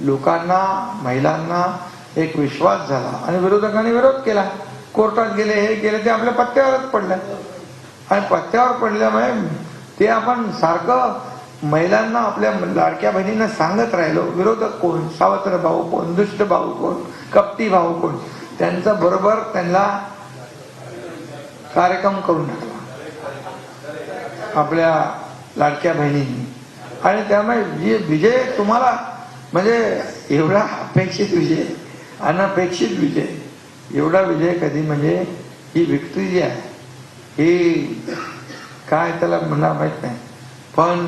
लोकांना महिलांना एक विश्वास झाला आणि विरोधकांनी विरोध केला. कोर्टात गेले हे गेले ते आपल्या पत्त्यावरच पडलं. आणि पत्त्यावर पडल्यामुळे ते आपण सारखं महिलांना आपल्या लाडक्या बहिणींना सांगत राहिलो विरोधक कोण? सावत्र भाऊ कोण? दुष्ट भाऊ कोण? कपटी भाऊ कोण? त्यांचा बरोबर त्यांना कार्यक्रम करून टाकला. आपल्या लाडक्या बहिणींनी. आणि त्यामुळे जे विजय तुम्हाला म्हणजे एवढा अपेक्षित विजय अनपेक्षित विजय एवढा विजय कधी म्हणजे ही विक्ट्री जी आहे ही काय त्याला म्हणणार माहीत नाही. पण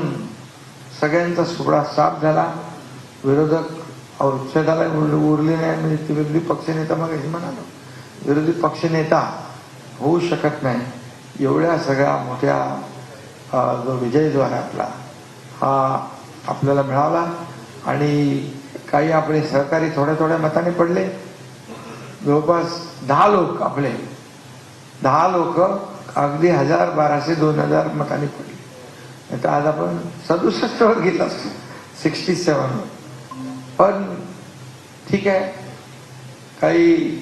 सगळ्यांचा सुपडा साफ झाला. विरोधक औषधाला उरले नाही. म्हणजे ती विरोधी पक्षनेता मग हे म्हणालो. विरोधी पक्षनेता होऊ शकत नाही. एवढ्या सगळ्या मोठ्या जो विजय जो आहे आपला हा आपल्याला मिळाला. आणि काही आपले सहकारी थोड्या थोड्या मताने पडले. जवळपास दहा लोक आपले दहा लोक अगदी हजार बाराशे दोन हजार मताने पडले. नाही तर आज आपण सदुसष्ट वर गेलो असतो सिक्स्टी सेवन पण ठीक आहे. काही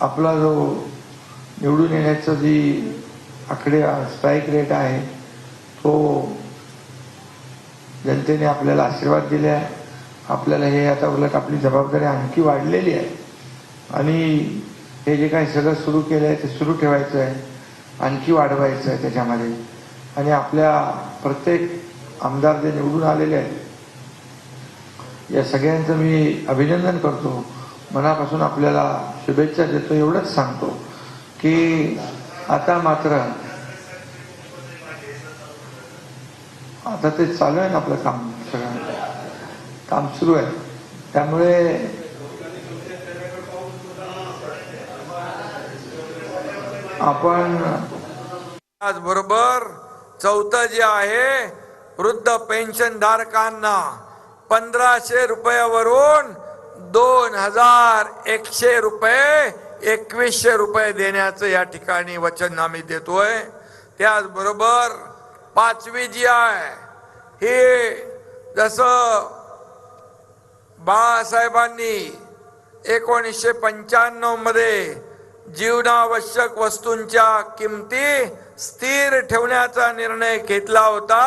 आपला जो निवडून येण्याचं जी आकडे स्ट्राईक रेट आहे तो जनतेने आपल्याला आशीर्वाद दिले आहे. आपल्याला हे आता उलट आपली जबाबदारी आणखी वाढलेली आहे. आणि हे जे काही सगळं सुरू केलं आहे ते सुरू ठेवायचं आहे. आणखी वाढवायचं आहे त्याच्यामध्ये. आणि आपल्या प्रत्येक आमदार जे निवडून आलेले आहेत या सगळ्यांचं मी अभिनंदन करतो. मनापासून आपल्याला शुभेच्छा देतो. एवढंच सांगतो की आता मात्र आता ते चालू आहे ना आपलं काम सगळं. काम सुरू आहे. त्यामुळे आपण त्याचबरोबर चौथं जे आहे वृद्ध पेन्शन धारकांना पंधराशे रुपयावरून दोन हजार एकशे रुपये एकवीसशे रुपये देण्याचं या ठिकाणी वचन आम्ही देतोय. त्याचबरोबर पाचवी जी आहे हे जसं बाळासाहेबांनी एकोणीसशे पंच्याण्णवमध्ये जीवनावश्यक वस्तूंच्या किमती स्थिर ठेवण्याचा निर्णय घेतला होता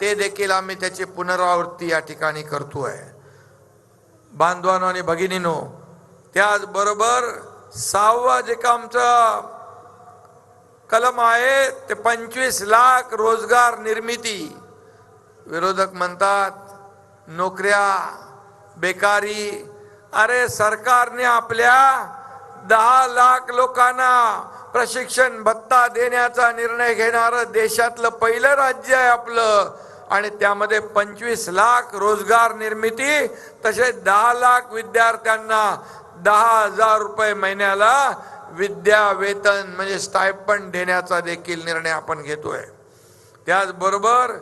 ते देखील आम्ही त्याची पुनरावृत्ती या ठिकाणी करतोय. बांधवानो आणि भगिनीनो त्याचबरोबर सहावा जे का आमचं कलम आहे ते पंचवीस लाख रोजगार निर्मिती. विरोधक म्हणतात नोकऱ्या बेकारी अरे सरकारने आपल्या दहा लाख लोकांना प्रशिक्षण भत्ता देण्याचा निर्णय घेणारं देशातलं पहिलं राज्य आहे आपलं. आणि त्यामध्ये पंचवीस लाख रोजगार निर्मिती तसेच दहा लाख विद्यार्थ्यांना दहा हजार रुपये महिन्याला विद्या वेतन म्हणजे स्टायपंड देण्याचा देखील निर्णय आपण घेतोय. त्याचबरोबर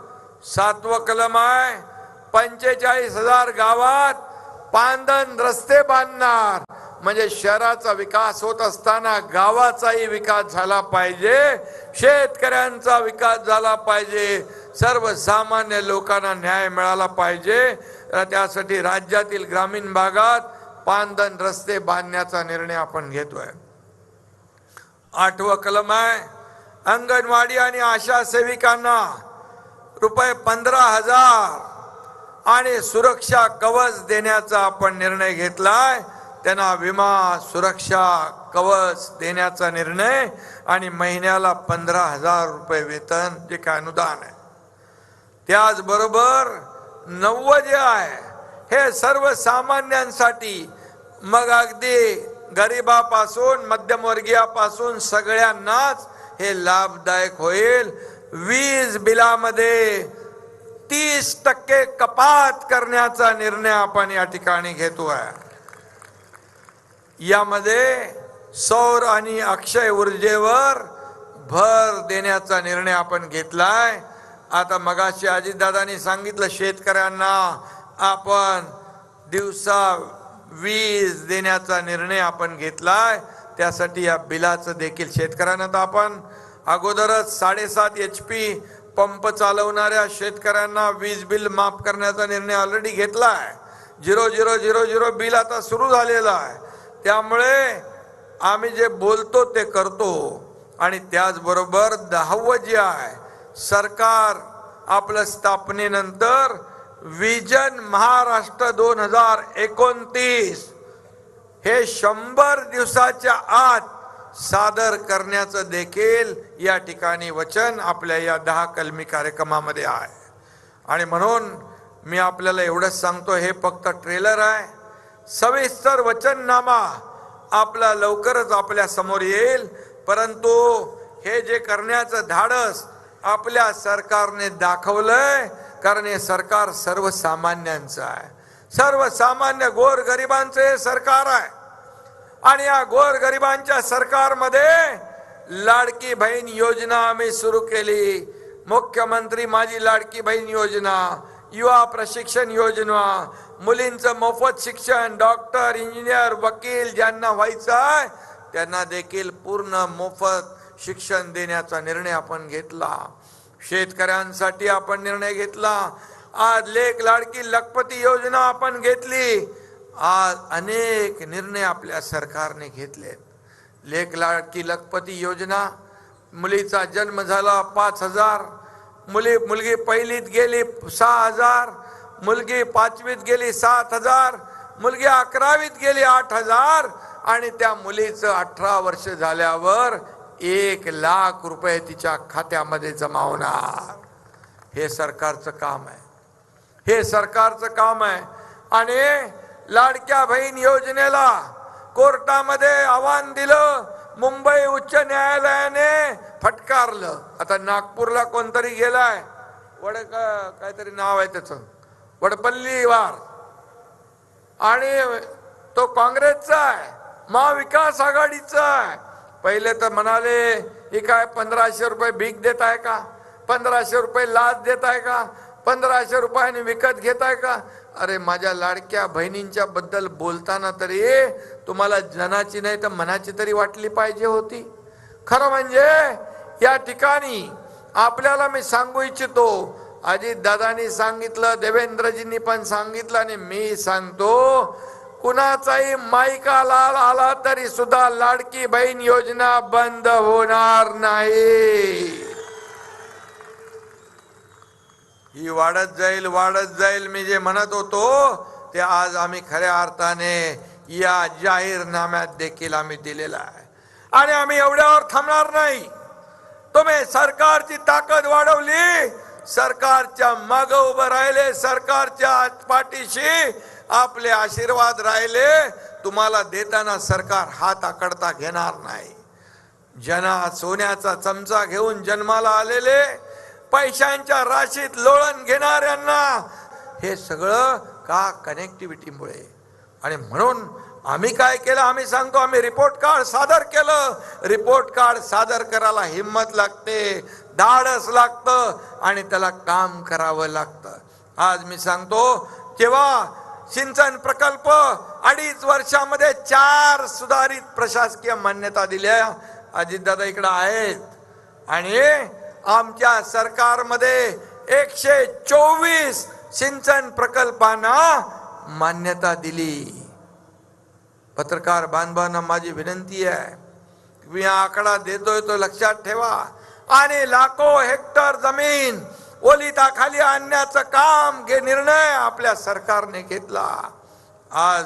सातवं कलम आहे पंचेचाळीस हजार गावात पांदन रस्ते बांधणार. म्हणजे शहराचा विकास होत असताना गावाचाही विकास झाला पाहिजे शेतकऱ्यांचा विकास झाला पाहिजे सर्वसामान्य लोकांना न्याय मिळाला पाहिजे. तर त्यासाठी राज्यातील ग्रामीण भागात पांदन रस्ते बांधण्याचा निर्णय आपण घेतोय. आठवं कलम आहे अंगणवाडी आणि आशा सेविकांना रुपये पंधरा हजार. आणि सुरक्षा कवच देण्याचा आपण निर्णय घेतलाय. त्यांना विमा सुरक्षा कवच देण्याचा निर्णय आणि महिन्याला पंधरा हजार रुपये वेतन जे काय अनुदान आहे. त्याचबरोबर नव्वद जे आहे हे सर्वसामान्यांसाठी मग अगदी गरिबापासून मध्यमवर्गीयापासून सगळ्यांनाच हे लाभदायक होईल. वीज बिलामध्ये तीस टक्के कपात करण्याचा निर्णय आपण या ठिकाणी घेतोय यामध्ये सौर आणि अक्षय ऊर्जेवर भर देण्याचा निर्णय आपण घेतलाय. आता मगाशी अजितदादांनी सांगितलं शेतकऱ्यांना आपण दिवसा वीज देण्याचा निर्णय आपण घेतलाय. त्यासाठी या बिलाचं देखील शेतकऱ्यांना तर आपण अगोदरच साडेसात एच पी पंप चालवणाऱ्या शेतकऱ्यांना वीज बिल माफ करण्याचा निर्णय ऑलरेडी घेतला आहे zero zero zero zero bill आता सुरू झालेलं आहे. त्यामुळे आम्ही जे बोलतो ते करतो. आणि त्याचबरोबर दहावं जे आहे सरकार आपलं स्थापनेनंतर विजन महाराष्ट्र दोन हजार एकोणतीस हे शंभर दिवसाच्या आत सादर करण्याचं देखील या ठिकाणी वचन आपल्या या दहा कलमी कार्यक्रमामध्ये आहे. आणि म्हणून मी आपल्याला एवढंच सांगतो हे फक्त ट्रेलर आहे. सविस्तर वचननामा आपला लवकरच आपल्यासमोर येईल. परंतु हे जे करण्याचं धाडस आपल्या सरकारने दाखवलंय कारण हे सरकार सर्वसामान्यांचं आहे. सर्वसामान्य गोर गरिबांचं हे सरकार आहे. आणि या गोर गरिबांच्या सरकारमध्ये लाडकी बहीण योजना आम्ही सुरू केली. मुख्यमंत्री माझी लाडकी बहीण योजना युवा प्रशिक्षण योजना मुलींचं मोफत शिक्षण डॉक्टर इंजिनियर वकील ज्यांना व्हायचं आहे त्यांना देखील पूर्ण मोफत शिक्षण देण्याचा निर्णय आपण घेतला. शेतकऱ्यांसाठी आपण निर्णय घेतला. आज लेख लाडकी लखपती योजना आपण घेतली. आज अनेक निर्णय आपल्या सरकारने घेतले लेख लाडकी लखपती योजना मुलीचा जन्म झाला पाच हजार मुली मुलगी पहिलीत गेली सहा हजार मुलगी पाचवीत गेली सात हजार मुलगी अकरावीत गेली आठ हजार आणि त्या मुलीचं अठरा वर्ष झाल्यावर एक लाख रुपये तिच्या खात्यामध्ये जमा होणार. हे सरकारचं काम आहे. हे सरकारचं काम आहे. आणि लाडक्या बहीण योजनेला कोर्टामध्ये आव्हान दिलं मुंबई उच्च न्यायालयाने फटकारलं. आता नागपूरला कोणतरी गेलाय. वड काहीतरी नाव आहे त्याचं. वडपल्लीवार. आणि तो काँग्रेसचा आहे. महाविकास आघाडीचा आहे. पहिले तर म्हणाले ही काय पंधराशे रुपये भीक देत आहे का? पंधराशे रुपये लाच देत आहे का? पंधराशे रुपयाने विकत घेताय का? अरे माझ्या लाडक्या बहिणींच्या बद्दल बोलताना तरी तुम्हाला जनाची नाही तर मनाची तरी वाटली पाहिजे होती. खरं म्हणजे या ठिकाणी आपल्याला मी सांगू इच्छितो अजित दादानी सांगितलं देवेंद्रजींनी पण सांगितलं आणि मी सांगतो कुणाचाही माईका लाल आला तरी सुद्धा लाडकी बहीण योजना बंद होणार नाही. ही वाढत जाईल वाढत जाईल मी जे म्हणत होतो ते आज आम्ही खऱ्या अर्थाने या जाहीरनाम्यात देखील आम्ही दिलेला आहे. आणि आम्ही एवढ्यावर थांबणार नाही. तुम्ही सरकारची ताकद वाढवली सरकारच्या माग उभं राहिले सरकारच्या पाठीशी आपले आशीर्वाद राहिले. तुम्हाला देताना सरकार हात आकडता घेणार नाही. जना सोन्याचा चमचा घेऊन जन्माला आलेले पैशांच्या राशीत लोळण घेणाऱ्यांना हे सगळं का कनेक्टिव्हिटीमुळे आणि म्हणून आम्ही काय केलं? आम्ही सांगतो आम्ही रिपोर्ट कार्ड सादर केलं. रिपोर्ट कार्ड सादर करायला हिंमत लागते धाडस लागतं आणि त्याला काम करावं लागतं. आज मी सांगतो जेव्हा सिंचन प्रकल्प अडीच वर्षामध्ये चार सुधारित प्रशासकीय मान्यता दिल्या. अजितदादा इकडं आहेत. आणि आमच्या सरकारमध्ये एकशे चोवीस सिंचन प्रकल्पांना मान्यता दिली. पत्रकार बांधवांना माझी विनंती आहे मी हा आकडा देतोय तो लक्षात ठेवा. आणि लाखो हेक्टर जमीन ओलिताखाली आणण्याचं काम घे निर्णय आपल्या सरकारने घेतला. आज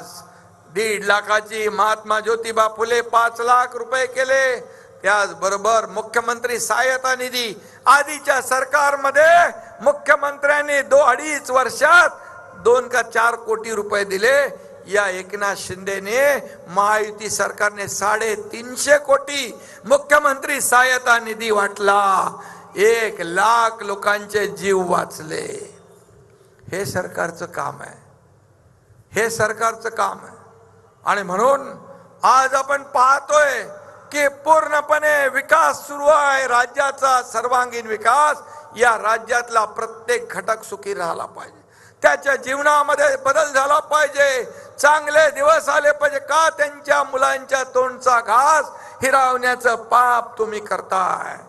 दीड लाखाची महात्मा ज्योतिबा फुले पाच लाख रुपये केले. त्याचबरोबर मुख्यमंत्री सहायता निधी आधीच्या सरकारमध्ये मुख्यमंत्र्यांनी दो अडीच वर्षात दोन का चार कोटी रुपये दिले. या एकनाथ शिंदेने महायुती सरकारने साडेतीनशे कोटी मुख्यमंत्री सहायता निधी वाटला. एक लाख लोकांचे जीव वाचले. हे सरकारचं काम आहे. हे सरकारचं काम आहे. आणि म्हणून आज आपण पाहतोय की पूर्णपणे विकास सुरू आहे. राज्याचा सर्वांगीण विकास या राज्यातला प्रत्येक घटक सुखी राहिला पाहिजे. त्याच्या जीवनामध्ये बदल झाला पाहिजे. चांगले दिवस आले पाहिजे. का त्यांच्या मुलांच्या तोंडचा घास हिरावण्याचं पाप तुम्ही करताय?